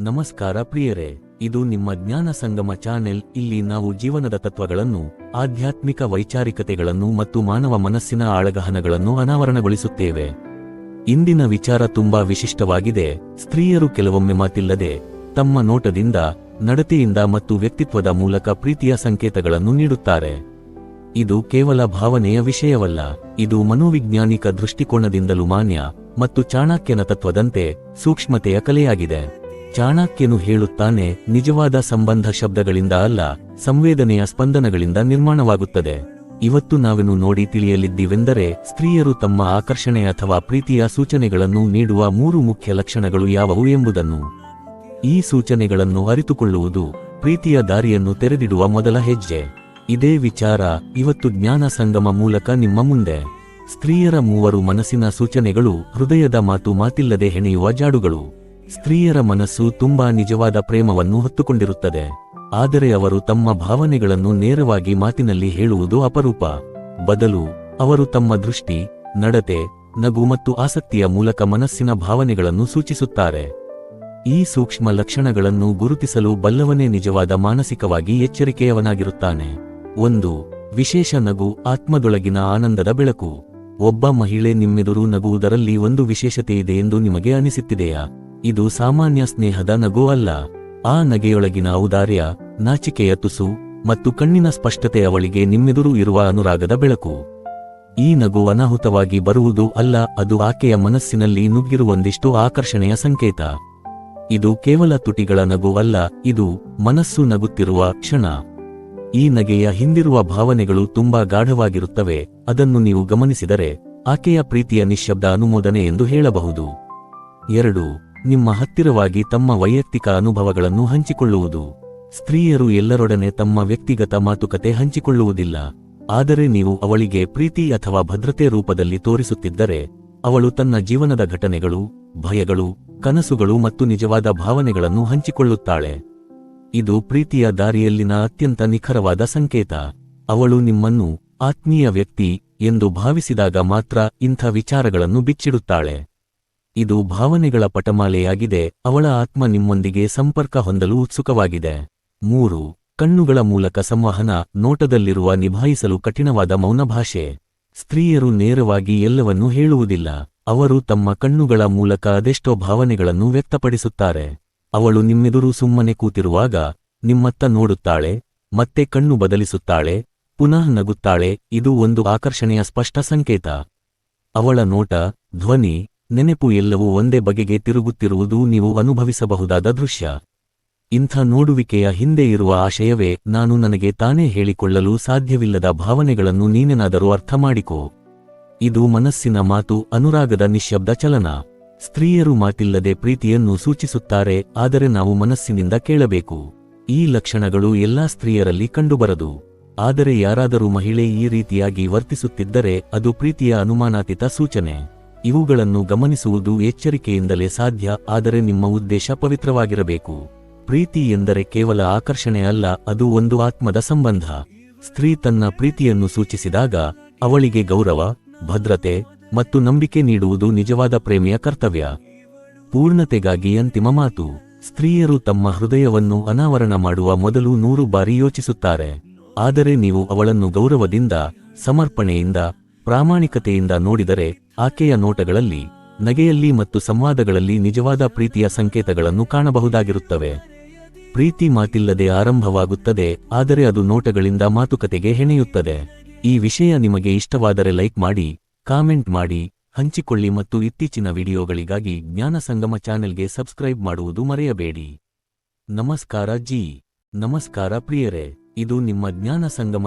ನಮಸ್ಕಾರ ಪ್ರಿಯರೇ, ಇದು ನಿಮ್ಮ ಜ್ಞಾನ ಸಂಗಮ ಚಾನೆಲ್. ಇಲ್ಲಿ ನಾವು ಜೀವನದ ತತ್ವಗಳನ್ನು, ಆಧ್ಯಾತ್ಮಿಕ ವೈಚಾರಿಕತೆಗಳನ್ನು ಮತ್ತು ಮಾನವ ಮನಸ್ಸಿನ ಆಳಗಹನಗಳನ್ನು ಅನಾವರಣಗೊಳಿಸುತ್ತೇವೆ. ಇಂದಿನ ವಿಚಾರ ತುಂಬಾ ವಿಶಿಷ್ಟವಾಗಿದೆ. ಸ್ತ್ರೀಯರು ಕೆಲವೊಮ್ಮೆ ಮಾತಿಲ್ಲದೆ, ತಮ್ಮ ನೋಟದಿಂದ, ನಡತೆಯಿಂದ ಮತ್ತು ವ್ಯಕ್ತಿತ್ವದ ಮೂಲಕ ಪ್ರೀತಿಯ ಸಂಕೇತಗಳನ್ನು ನೀಡುತ್ತಾರೆ. ಇದು ಕೇವಲ ಭಾವನೆಯ ವಿಷಯವಲ್ಲ, ಇದು ಮನೋವಿಜ್ಞಾನಿಕ ದೃಷ್ಟಿಕೋನದಿಂದಲೂ ಮಾನ್ಯ ಮತ್ತು ಚಾಣಕ್ಯನ ತತ್ವದಂತೆ ಸೂಕ್ಷ್ಮತೆಯ ಕಲೆಯಾಗಿದೆ. ಚಾಣಕ್ಯನು ಹೇಳುತ್ತಾನೆ, ನಿಜವಾದ ಸಂಬಂಧ ಶಬ್ದಗಳಿಂದ ಅಲ್ಲ, ಸಂವೇದನೆಯ ಸ್ಪಂದನಗಳಿಂದ ನಿರ್ಮಾಣವಾಗುತ್ತದೆ. ಇವತ್ತು ನಾವೇನು ನೋಡಿ ತಿಳಿಯಲಿದ್ದೀವೆಂದರೆ, ಸ್ತ್ರೀಯರು ತಮ್ಮ ಆಕರ್ಷಣೆ ಅಥವಾ ಪ್ರೀತಿಯ ಸೂಚನೆಗಳನ್ನು ನೀಡುವ ಮೂರು ಮುಖ್ಯ ಲಕ್ಷಣಗಳು ಯಾವುವು ಎಂಬುದನ್ನು. ಈ ಸೂಚನೆಗಳನ್ನು ಅರಿತುಕೊಳ್ಳುವುದು, ಪ್ರೀತಿಯ ದಾರಿಯನ್ನು ತೆರೆದಿಡುವ ಮೊದಲ ಹೆಜ್ಜೆ. ಇದೇ ವಿಚಾರ, ಇವತ್ತು ಜ್ಞಾನ ಸಂಗಮ ಮೂಲಕ ನಿಮ್ಮ ಮುಂದೆ. ಸ್ತ್ರೀಯರ ಮೂವರು ಮನಸ್ಸಿನ ಸೂಚನೆಗಳು, ಹೃದಯದ ಮಾತು ಮಾತಿಲ್ಲದೆ ಹೆಣೆಯುವ ಜಾಡುಗಳು. ಸ್ತ್ರೀಯರ ಮನಸ್ಸು ತುಂಬಾ ನಿಜವಾದ ಪ್ರೇಮವನ್ನು ಹೊತ್ತುಕೊಂಡಿರುತ್ತದೆ. ಆದರೆ ಅವರು ತಮ್ಮ ಭಾವನೆಗಳನ್ನು ನೇರವಾಗಿ ಮಾತಿನಲ್ಲಿ ಹೇಳುವುದು ಅಪರೂಪ. ಬದಲು, ಅವರು ತಮ್ಮ ದೃಷ್ಟಿ, ನಡತೆ, ನಗು ಮತ್ತು ಆಸಕ್ತಿಯ ಮೂಲಕ ಮನಸ್ಸಿನ ಭಾವನೆಗಳನ್ನು ಸೂಚಿಸುತ್ತಾರೆ. ಈ ಸೂಕ್ಷ್ಮ ಲಕ್ಷಣಗಳನ್ನು ಗುರುತಿಸಲು ಬಲ್ಲವನೇ ನಿಜವಾದ ಮಾನಸಿಕವಾಗಿ ಎಚ್ಚರಿಕೆಯವನಾಗಿರುತ್ತಾನೆ. ಒಂದು, ವಿಶೇಷ ನಗು, ಆತ್ಮದೊಳಗಿನ ಆನಂದದ ಬೆಳಕು. ಒಬ್ಬ ಮಹಿಳೆ ನಿಮ್ಮೆದುರು ನಗುವುದರಲ್ಲಿ ಒಂದು ವಿಶೇಷತೆ ಇದೆ ಎಂದು ನಿಮಗೆ ಅನಿಸುತ್ತಿದೆಯಾ? ಇದು ಸಾಮಾನ್ಯ ಸ್ನೇಹದ ನಗು ಅಲ್ಲ. ಆ ನಗೆಯೊಳಗಿನ ಔದಾರ್ಯ, ನಾಚಿಕೆಯ ತುಸು ಮತ್ತು ಕಣ್ಣಿನ ಸ್ಪಷ್ಟತೆ ಅವಳಿಗೆ ನಿಮ್ಮೆದುರು ಇರುವ ಅನುರಾಗದ ಬೆಳಕು. ಈ ನಗು ಅನಾಹುತವಾಗಿ ಬರುವುದು ಅಲ್ಲ, ಅದು ಆಕೆಯ ಮನಸ್ಸಿನಲ್ಲಿ ನುಗ್ಗಿರುವೊಂದಿಷ್ಟು ಆಕರ್ಷಣೆಯ ಸಂಕೇತ. ಇದು ಕೇವಲ ತುಟಿಗಳ ನಗು ಅಲ್ಲ, ಇದು ಮನಸ್ಸು ನಗುತ್ತಿರುವ ಕ್ಷಣ. ಈ ನಗೆಯ ಹಿಂದಿರುವ ಭಾವನೆಗಳು ತುಂಬಾ ಗಾಢವಾಗಿರುತ್ತವೆ, ಅದನ್ನು ನೀವು ಗಮನಿಸಿದರೆ ಆಕೆಯ ಪ್ರೀತಿಯ ನಿಶ್ಶಬ್ದ ಅನುಮೋದನೆ ಎಂದು ಹೇಳಬಹುದು. ಎರಡು ನಿಮ್ಮ ಹತ್ತಿರವಾಗಿ ತಮ್ಮ ವೈಯಕ್ತಿಕ ಅನುಭವಗಳನ್ನು ಹಂಚಿಕೊಳ್ಳುವುದು. ಸ್ತ್ರೀಯರು ಎಲ್ಲರೊಡನೆ ತಮ್ಮ ವ್ಯಕ್ತಿಗತ ಮಾತುಕತೆ ಹಂಚಿಕೊಳ್ಳುವುದಿಲ್ಲ. ಆದರೆ ನೀವು ಅವಳಿಗೆ ಪ್ರೀತಿ ಅಥವಾ ಭದ್ರತೆ ರೂಪದಲ್ಲಿ ತೋರಿಸುತ್ತಿದ್ದರೆ, ಅವಳು ತನ್ನ ಜೀವನದ ಘಟನೆಗಳು, ಭಯಗಳು, ಕನಸುಗಳು ಮತ್ತು ನಿಜವಾದ ಭಾವನೆಗಳನ್ನು ಹಂಚಿಕೊಳ್ಳುತ್ತಾಳೆ. ಇದು ಪ್ರೀತಿಯ ದಾರಿಯಲ್ಲಿನ ಅತ್ಯಂತ ನಿಖರವಾದ ಸಂಕೇತ. ಅವಳು ನಿಮ್ಮನ್ನು ಆತ್ಮೀಯ ವ್ಯಕ್ತಿ ಎಂದು ಭಾವಿಸಿದಾಗ ಮಾತ್ರ ಇಂಥ ವಿಚಾರಗಳನ್ನು ಬಿಚ್ಚಿಡುತ್ತಾಳೆ. ಇದು ಭಾವನೆಗಳ ಪಟಮಾಲೆಯಾಗಿದೆ, ಅವಳ ಆತ್ಮ ನಿಮ್ಮೊಂದಿಗೆ ಸಂಪರ್ಕ ಹೊಂದಲು ಉತ್ಸುಕವಾಗಿದೆ. ಮೂರು, ಕಣ್ಣುಗಳ ಮೂಲಕ ಸಂವಹನ, ನೋಟದಲ್ಲಿರುವ ನಿಭಾಯಿಸಲು ಕಠಿಣವಾದ ಮೌನಭಾಷೆ ಸ್ತ್ರೀಯರು ನೇರವಾಗಿ ಎಲ್ಲವನ್ನೂ ಹೇಳುವುದಿಲ್ಲ, ಅವರು ತಮ್ಮ ಕಣ್ಣುಗಳ ಮೂಲಕ ಅದೆಷ್ಟೋ ಭಾವನೆಗಳನ್ನು ವ್ಯಕ್ತಪಡಿಸುತ್ತಾರೆ. ಅವಳು ನಿಮ್ಮೆದುರು ಸುಮ್ಮನೆ ಕೂತಿರುವಾಗ, ನಿಮ್ಮತ್ತ ನೋಡುತ್ತಾಳೆ, ಮತ್ತೆ ಕಣ್ಣು ಬದಲಿಸುತ್ತಾಳೆ, ಪುನಃ ನಗುತ್ತಾಳೆ, ಇದು ಒಂದು ಆಕರ್ಷಣೆಯ ಸ್ಪಷ್ಟ ಸಂಕೇತ. ಅವಳ ನೋಟ, ಧ್ವನಿ ನೆನೆಪು ಎಲ್ಲವೂ ಒಂದೇ ಬಗೆಗೆ ತಿರುಗುತ್ತಿರುವುದು ನೀವು ಅನುಭವಿಸಬಹುದಾದ ದೃಶ್ಯ. ಇಂಥ ನೋಡುವಿಕೆಯ ಹಿಂದೆ ಇರುವ ಆಶಯವೇ ನಾನು ನನಗೆ ತಾನೇ ಹೇಳಿಕೊಳ್ಳಲು ಸಾಧ್ಯವಿಲ್ಲದ ಭಾವನೆಗಳನ್ನು ನೀನೆನಾದರೂ ಅರ್ಥಮಾಡಿಕೋ ಇದು ಮನಸ್ಸಿನ ಮಾತು, ಅನುರಾಗದ ನಿಶ್ಶಬ್ದ ಚಲನ. ಸ್ತ್ರೀಯರು ಮಾತಿಲ್ಲದೆ ಪ್ರೀತಿಯನ್ನು ಸೂಚಿಸುತ್ತಾರೆ, ಆದರೆ ನಾವು ಮನಸ್ಸಿನಿಂದ ಕೇಳಬೇಕು. ಈ ಲಕ್ಷಣಗಳು ಎಲ್ಲಾ ಸ್ತ್ರೀಯರಲ್ಲಿ ಕಂಡುಬರದು. ಆದರೆ ಯಾರಾದರೂ ಮಹಿಳೆ ಈ ರೀತಿಯಾಗಿ ವರ್ತಿಸುತ್ತಿದ್ದರೆ ಅದು ಪ್ರೀತಿಯ ಅನುಮಾನಾತೀತ ಸೂಚನೆ. ಇವುಗಳನ್ನು ಗಮನಿಸುವುದು ಎಚ್ಚರಿಕೆಯಿಂದಲೇ ಸಾಧ್ಯ, ಆದರೆ ನಿಮ್ಮ ಉದ್ದೇಶ ಪವಿತ್ರವಾಗಿರಬೇಕು. ಪ್ರೀತಿ ಎಂದರೆ ಕೇವಲ ಆಕರ್ಷಣೆ ಅಲ್ಲ, ಅದು ಒಂದು ಆತ್ಮದ ಸಂಬಂಧ. ಸ್ತ್ರೀ ತನ್ನ ಪ್ರೀತಿಯನ್ನು ಸೂಚಿಸಿದಾಗ, ಅವಳಿಗೆ ಗೌರವ, ಭದ್ರತೆ ಮತ್ತು ನಂಬಿಕೆ ನೀಡುವುದು ನಿಜವಾದ ಪ್ರೇಮಿಯ ಕರ್ತವ್ಯ. ಪೂರ್ಣತೆಗಾಗಿ ಅಂತಿಮ ಮಾತು. ಸ್ತ್ರೀಯರು ತಮ್ಮ ಹೃದಯವನ್ನು ಅನಾವರಣ ಮಾಡುವ ಮೊದಲು ನೂರು ಬಾರಿ ಯೋಚಿಸುತ್ತಾರೆ. ಆದರೆ ನೀವು ಅವಳನ್ನು ಗೌರವದಿಂದ, ಸಮರ್ಪಣೆಯಿಂದ ಪ್ರಾಮಾಣಿಕತೆಯಿಂದ ನೋಡಿದರೆ ಆಕೆಯ ನೋಟಗಳಲ್ಲಿ, ನಗೆಯಲ್ಲಿ ಮತ್ತು ಸಂವಾದಗಳಲ್ಲಿ ನಿಜವಾದ ಪ್ರೀತಿಯ ಸಂಕೇತಗಳನ್ನು ಕಾಣಬಹುದಾಗಿರುತ್ತವೆ. ಪ್ರೀತಿ ಮಾತಿಲ್ಲದೆ ಆರಂಭವಾಗುತ್ತದೆ, ಆದರೆ ಅದು ನೋಟಗಳಿಂದ ಮಾತುಕತೆಗೆ ಹೆಣೆಯುತ್ತದೆ. ಈ ವಿಷಯ ನಿಮಗೆ ಇಷ್ಟವಾದರೆ ಲೈಕ್ ಮಾಡಿ, ಕಾಮೆಂಟ್ ಮಾಡಿ, ಹಂಚಿಕೊಳ್ಳಿ ಮತ್ತು ಇತ್ತೀಚಿನ ವಿಡಿಯೋಗಳಿಗಾಗಿ ಜ್ಞಾನ ಸಂಗಮ ಚಾನೆಲ್ಗೆ ಸಬ್ಸ್ಕ್ರೈಬ್ ಮಾಡುವುದು ಮರೆಯಬೇಡಿ. ನಮಸ್ಕಾರ ಜಿ. ನಮಸ್ಕಾರ ಪ್ರಿಯರೇ, ಇದು ನಿಮ್ಮ ಜ್ಞಾನ ಸಂಗಮ